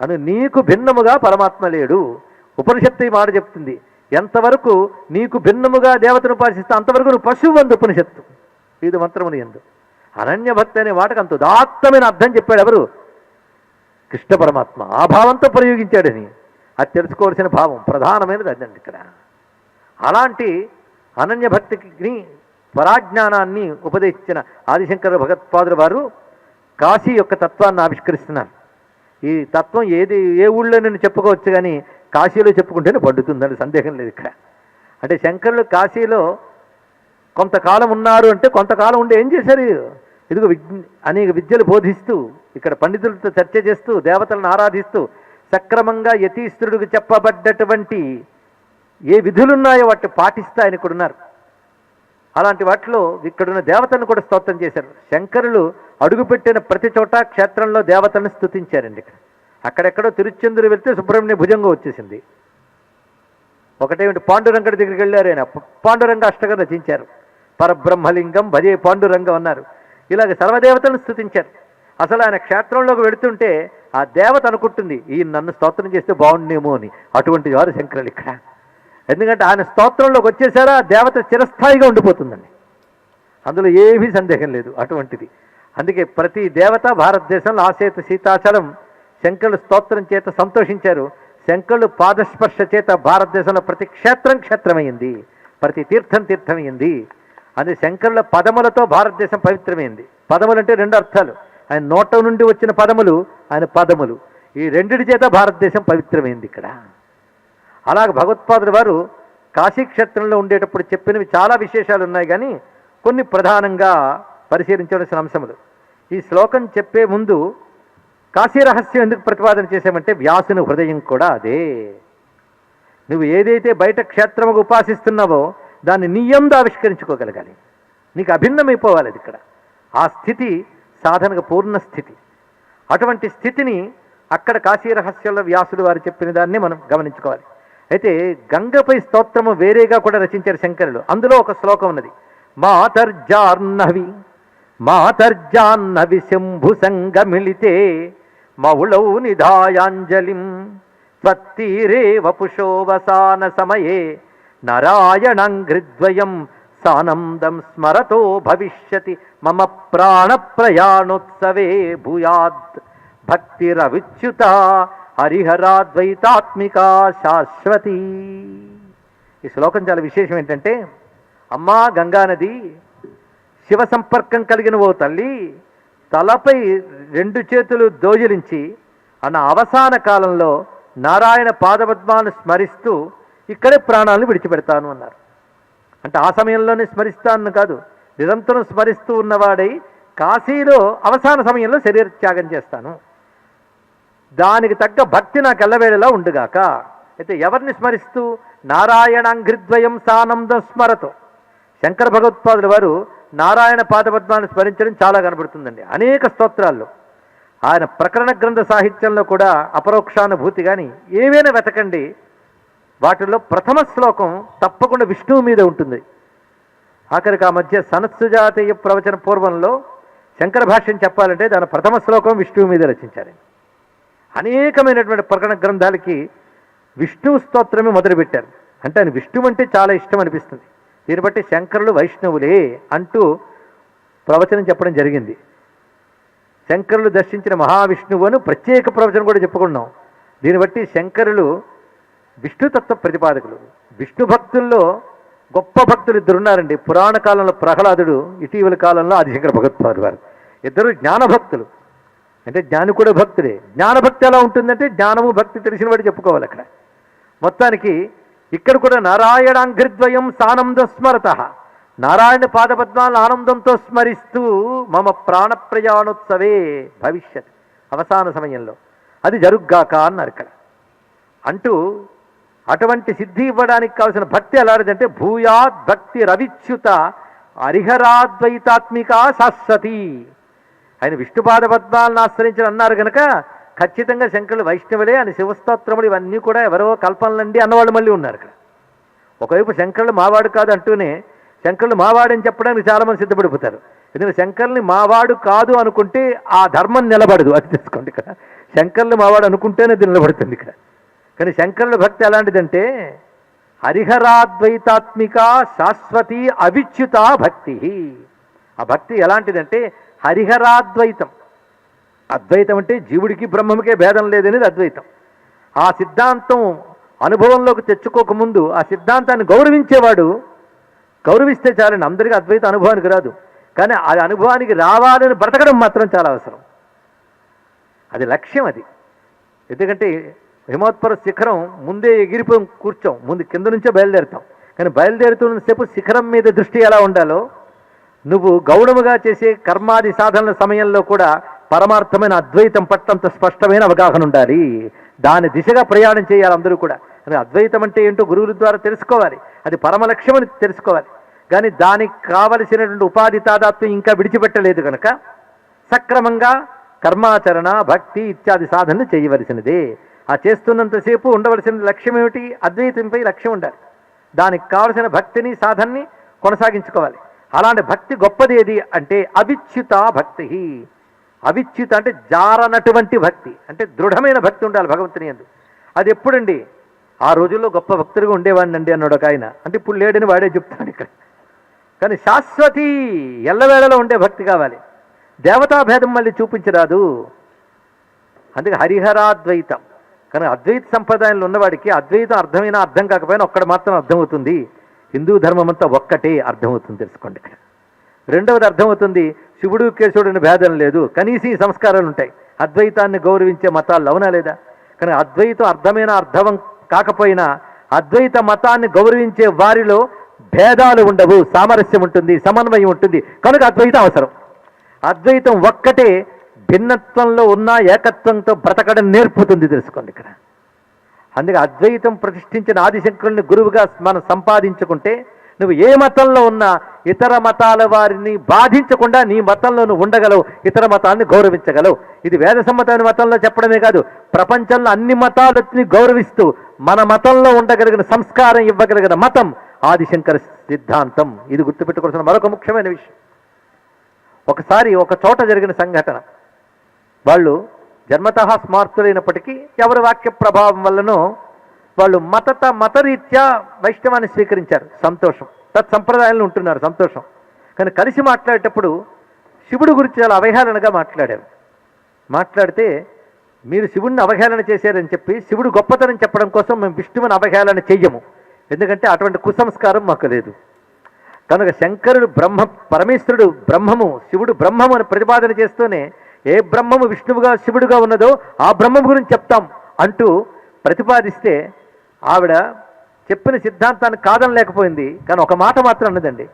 అని నీకు భిన్నముగా పరమాత్మ లేడు. ఉపనిషత్తు ఈ మాట చెప్తుంది. ఎంతవరకు నీకు భిన్నముగా దేవతను ఉపాసిస్తే అంతవరకు నువ్వు పశువు అందు ఉపనిషత్తు. ఇది మంత్రముని ఎందు. అనన్య భక్తి అనే మాటకు అంత ఉదాత్తమైన అర్థం చెప్పాడు ఎవరు? కృష్ణ పరమాత్మ. ఆ భావంతో ప్రయోగించాడని అది తెలుసుకోవాల్సిన భావం. ప్రధానమైనది అదండి ఇక్కడ. అలాంటి అనన్య భక్తికి పరాజ్ఞానాన్ని ఉపదేశించిన ఆదిశంకర భగవత్పాదుల వారు కాశీ యొక్క తత్వాన్ని ఆవిష్కరిస్తున్నారు. ఈ తత్వం ఏది ఏ ఊళ్ళో నేను చెప్పుకోవచ్చు కానీ కాశీలో చెప్పుకుంటేనే పండుతుందని సందేహం లేదు ఇక్కడ. అంటే శంకరులు కాశీలో కొంతకాలం ఉన్నారు అంటే కొంతకాలం ఉండి ఏం చేశారు? ఇదిగో విజ్ఞ అనేక విద్యలు బోధిస్తూ ఇక్కడ పండితులతో చర్చ చేస్తూ దేవతలను ఆరాధిస్తూ సక్రమంగా యతీశ్వరుడికి చెప్పబడ్డటువంటి ఏ విధులున్నాయో వాటిని పాటిస్తా ఆయన ఇక్కడ ఉన్నారు అలాంటి వాటిలో ఇక్కడున్న దేవతలను కూడా స్తోత్రం చేశారు. శంకరులు అడుగుపెట్టిన ప్రతి చోట క్షేత్రంలో దేవతలను స్థుతించారండి ఇక్కడ. అక్కడెక్కడో తిరుచెందురు వెళ్తే సుబ్రహ్మణ్య భుజంగా వచ్చేసింది. ఒకటేమిటి? పాండురంగడి దగ్గరికి వెళ్ళారు ఆయన. పాండురంగ అష్టకం రచించారు పరబ్రహ్మలింగం భజే పాండురంగం అన్నారు. ఇలాగ సర్వదేవతలను స్థుతించారు అసలు ఆయన క్షేత్రంలోకి వెళుతుంటే ఆ దేవత అనుకుంటుంది ఈ నన్ను స్తోత్రం చేస్తే బాగుండేమో అని. అటువంటి వారు శంకరులు ఇక్కడ. ఎందుకంటే ఆయన స్తోత్రంలోకి వచ్చేసారా దేవత చిరస్థాయిగా ఉండిపోతుందండి. అందులో ఏమీ సందేహం లేదు అటువంటిది. అందుకే ప్రతి దేవత భారతదేశంలో ఆసేత సీతాచలం శంకరుడు స్తోత్రం చేత సంతోషించారు. శంకరుడు పాదస్పర్శ చేత భారతదేశంలో ప్రతి క్షేత్రం క్షేత్రమైంది. ప్రతి తీర్థం తీర్థమైంది. అది శంకరుల పదములతో భారతదేశం పవిత్రమైంది. పదములు అంటే రెండు అర్థాలు. ఆయన నోట నుండి వచ్చిన పదములు ఆయన పదములు. ఈ రెండిటి చేత భారతదేశం పవిత్రమైంది ఇక్కడ. అలాగ భగవత్పాదుల వారు కాశీక్షేత్రంలో ఉండేటప్పుడు చెప్పినవి చాలా విశేషాలు ఉన్నాయి కానీ కొన్ని ప్రధానంగా పరిశీలించవలసిన అంశములు. ఈ శ్లోకం చెప్పే ముందు కాశీ రహస్యం ఎందుకు ప్రతిపాదన చేశామంటే వ్యాసుని హృదయం కూడా అదే. నువ్వు ఏదైతే బయట క్షేత్రముగా ఉపాసిస్తున్నావో దాన్ని నియంతో ఆవిష్కరించుకోగలగాలి. నీకు అభిన్నమైపోవాలి అది ఇక్కడ. ఆ స్థితి సాధనకు పూర్ణ స్థితి. అటువంటి స్థితిని అక్కడ కాశీ రహస్యంలో వ్యాసుడు వారు చెప్పిన దాన్ని మనం గమనించుకోవాలి. అయితే గంగపై స్తోత్రము వేరేగా కూడా రచించారు శంకరులు. అందులో ఒక శ్లోకం ఉన్నది. మాతర్జార్నవి మాతర్జాన్నవి శంభు సంగమిళితే మౌళౌ నిధాయాంజలిం త్వత్తీరే వపుషోవసాన సమయే నారాయణం హృద్వయం సానందం స్మరతో భవిష్యతి మమ ప్రాణ ప్రయాణోత్సవే భూయాద్ భక్తిరవిచ్యుత హరిహరాద్వైతాత్మిక శాశ్వతి. ఈ శ్లోకం చాలా విశేషం ఏంటంటే అమ్మా గంగానది శివ సంపర్కం కలిగిన ఓ తల్లి తలపై రెండు చేతులు దోజలించి అన్న అవసాన కాలంలో నారాయణ పాదపద్మాలను స్మరిస్తూ ఇక్కడే ప్రాణాలను విడిచిపెడతాను అన్నారు. అంటే ఆ సమయంలోనే స్మరిస్తాను కాదు నిరంతరం స్మరిస్తూ ఉన్నవాడై కాశీలో అవసాన సమయంలో శరీర త్యాగం చేస్తాను. దానికి తగ్గ భక్తి నాకు ఎల్లవేళలా ఉండుగాక. అయితే ఎవరిని స్మరిస్తూ? నారాయణాంఘ్రిద్వయం సానందం స్మరతో శంకర భగవత్పాదుల వారు నారాయణ పాదపద్మాన్ని స్మరించడం చాలా కనబడుతుందండి. అనేక స్తోత్రాల్లో. ఆయన ప్రకరణ గ్రంథ సాహిత్యంలో కూడా అపరోక్షానుభూతి కానీ ఏవైనా వెతకండి. వాటిల్లో ప్రథమ శ్లోకం తప్పకుండా విష్ణువు మీద ఉంటుంది. ఆఖరికి ఆ మధ్య సనత్సుజాతీయ ప్రవచన పూర్వంలో శంకర భాష్యం చెప్పాలంటే దాని ప్రథమ శ్లోకం విష్ణువు మీద రచించారు అనేకమైనటువంటి ప్రకటన గ్రంథాలకి విష్ణు స్తోత్రమే మొదలుపెట్టారు. అంటే ఆయన విష్ణువు అంటే చాలా ఇష్టం అనిపిస్తుంది. దీన్ని బట్టి శంకరులు వైష్ణవులే అంటూ ప్రవచనం చెప్పడం జరిగింది. శంకరులు దర్శించిన మహావిష్ణువు అని ప్రత్యేక ప్రవచనం కూడా చెప్పుకున్నాం. దీన్ని బట్టి శంకరులు విష్ణుతత్వ ప్రతిపాదకులు. విష్ణు భక్తుల్లో గొప్ప భక్తులు ఇద్దరు ఉన్నారండి పురాణ కాలంలో ప్రహ్లాదుడు ఇటీవల కాలంలో ఆదిశంకర భగవత్పాదు వారు. ఇద్దరు జ్ఞానభక్తులు. అంటే జ్ఞాని కూడా భక్తుడే. జ్ఞానభక్తి ఎలా ఉంటుందంటే జ్ఞానము భక్తి తెలిసిన వాడు చెప్పుకోవాలి అక్కడ. మొత్తానికి ఇక్కడ కూడా నారాయణాంఘ్రిద్వయం సానంద స్మరత. నారాయణ పాదపద్మాలను ఆనందంతో స్మరిస్తూ మమ ప్రాణ ప్రయాణోత్సవే భవిష్యత్ అవసాన సమయంలో. అది జరుగ్గాక అన్నారు ఇక్కడ. అంటూ అటువంటి సిద్ధి ఇవ్వడానికి కావలసిన భక్తి ఎలాంటిదంటే భూయాద్ భక్తి రవిచ్యుత అరిహరాద్వైతాత్మిక శాశ్వతి. ఆయన విష్ణుపాద పద్మాలను ఆశ్రయించిన అన్నారు కనుక ఖచ్చితంగా శంకరులు వైష్ణవులే అని శివస్తోత్రములు ఇవన్నీ కూడా ఎవరో కల్పనలండి అన్నవాళ్ళు మళ్ళీ ఉన్నారు ఇక్కడ ఒకవైపు శంకరులు మావాడు కాదు అంటూనే శంకరులు మావాడని చెప్పడానికి చాలామంది సిద్ధపడిపోతారు. ఎందుకంటే శంకరుని మావాడు కాదు అనుకుంటే ఆ ధర్మం నిలబడదు. అది తెలుసుకోండి ఇక్కడ. శంకర్ని మావాడు అనుకుంటేనే ఇది నిలబడుతుంది ఇక్కడ. కానీ శంకరుల భక్తి ఎలాంటిదంటే హరిహరాద్వైతాత్మిక శాశ్వతి అవిచ్యుత భక్తి. ఆ భక్తి ఎలాంటిదంటే హరిహరాద్వైతం. అద్వైతం అంటే జీవుడికి బ్రహ్మముకే భేదం లేదనేది అద్వైతం. ఆ సిద్ధాంతం అనుభవంలోకి తెచ్చుకోకముందు ఆ సిద్ధాంతాన్ని గౌరవించేవాడు గౌరవిస్తే చాలండి అందరికీ అద్వైత అనుభవానికి రాదు. కానీ ఆ అనుభవానికి రావాలని బ్రతకడం మాత్రం చాలా అవసరం. అది లక్ష్యం అది. ఎందుకంటే హిమోత్పర శిఖరం ముందే ఎగిరిపోయి కూర్చోం. ముందు కింద నుంచే బయలుదేరుతాం. కానీ బయలుదేరుతున్నసేపు శిఖరం మీద దృష్టి ఎలా ఉండాలో నువ్వు గౌడముగా చేసే కర్మాది సాధనల సమయంలో కూడా పరమార్థమైన అద్వైతం పట్టంత స్పష్టమైన అవగాహన ఉండాలి. దాని దిశగా ప్రయాణం చేయాలి అందరూ కూడా. అద్వైతం అంటే ఏంటో గురువుల ద్వారా తెలుసుకోవాలి. అది పరమ లక్ష్యమని తెలుసుకోవాలి. కానీ దానికి కావలసినటువంటి ఉపాధి తాదాత్మ్యం ఇంకా విడిచిపెట్టలేదు కనుక సక్రమంగా కర్మాచరణ భక్తి ఇత్యాది సాధనలు చేయవలసినదే. ఆ చేస్తున్నంతసేపు ఉండవలసిన లక్ష్యం ఏమిటి? అద్వైతంపై లక్ష్యం ఉండాలి. దానికి కావలసిన భక్తిని సాధనని కొనసాగించుకోవాలి. అలాంటి భక్తి గొప్పది ఏది అంటే అవిచ్యుత భక్తి. అవిచ్యుత అంటే జారనటువంటి భక్తి. అంటే దృఢమైన భక్తి ఉండాలి భగవంతుని ఎందు. అది ఎప్పుడండి? ఆ రోజుల్లో గొప్ప భక్తులుగా ఉండేవాడిని అండి అన్నాడు ఒక ఆయన. అంటే ఇప్పుడు లేడని వాడే చెప్తాడు ఇక్కడ. కానీ శాశ్వతి ఎల్లవేళలో ఉండే భక్తి కావాలి. దేవతా భేదం మళ్ళీ చూపించరాదు. అందుకే హరిహరాద్వైతం. కానీ అద్వైత సంప్రదాయంలో ఉన్నవాడికి అద్వైతం అర్థమైనా అర్థం కాకపోయినా ఒక్కడ మాత్రం అర్థమవుతుంది. హిందూ ధర్మం అంతా ఒక్కటే అర్థమవుతుంది తెలుసుకోండి. ఇక్కడ రెండవది అర్థమవుతుంది శివుడు కేశవుడిని భేదం లేదు కనీసం ఈ సంస్కారాలు ఉంటాయి అద్వైతాన్ని గౌరవించే మతాలు అవునా లేదా? కానీ అద్వైతం అర్థమైన అర్థం కాకపోయినా అద్వైత మతాన్ని గౌరవించే వారిలో భేదాలు ఉండవు సామరస్యం ఉంటుంది సమన్వయం ఉంటుంది. కనుక అద్వైతం అవసరం. అద్వైతం ఒక్కటే భిన్నత్వంలో ఉన్న ఏకత్వంతో బ్రతకడం నేర్పుతుంది తెలుసుకోండి ఇక్కడ. అందుకే అద్వైతం ప్రతిష్ఠించిన ఆదిశంకరుని గురువుగా మనం సంపాదించుకుంటే నువ్వు ఏ మతంలో ఉన్నా ఇతర మతాల వారిని బాధించకుండా నీ మతంలో నువ్వు ఉండగలవు ఇతర మతాన్ని గౌరవించగలవు. ఇది వేద సమ్మతమైన మతంలో చెప్పడమే కాదు ప్రపంచంలో అన్ని మతాలని గౌరవిస్తూ మన మతంలో ఉండగలిగిన సంస్కారం ఇవ్వగలిగిన మతం ఆదిశంకర సిద్ధాంతం. ఇది గుర్తుపెట్టుకోవాల్సిన మరొక ముఖ్యమైన విషయం. ఒకసారి ఒక చోట జరిగిన సంఘటన. వాళ్ళు జన్మత స్మార్తులైనప్పటికీ ఎవరి వాక్య ప్రభావం వల్లనో వాళ్ళు మతత మతరీత్యా వైష్ణవాన్ని స్వీకరించారు. సంతోషం. తత్ సంప్రదాయాలను ఉంటున్నారు. సంతోషం. కానీ కలిసి మాట్లాడేటప్పుడు శివుడు గురించి చాలా అవహేళనగా మాట్లాడారు. మాట్లాడితే మీరు శివుడిని అవహేళన చేశారని చెప్పి శివుడు గొప్పతనం చెప్పడం కోసం మేము విష్ణువుని అవహేళన చెయ్యము. ఎందుకంటే అటువంటి కుసంస్కారం మాకు లేదు. కనుక శంకరుడు బ్రహ్మ పరమేశ్వరుడు బ్రహ్మము శివుడు బ్రహ్మము అని ప్రతిపాదన చేస్తూనే ఏ బ్రహ్మము విష్ణువుగా శివుడుగా ఉన్నదో ఆ బ్రహ్మం గురించి చెప్తాం అంటూ ప్రతిపాదిస్తే ఆవిడ చెప్పిన సిద్ధాంతాన్ని కాదనలేకపోయింది. కానీ ఒక మాట మాత్రం అన్నదండి.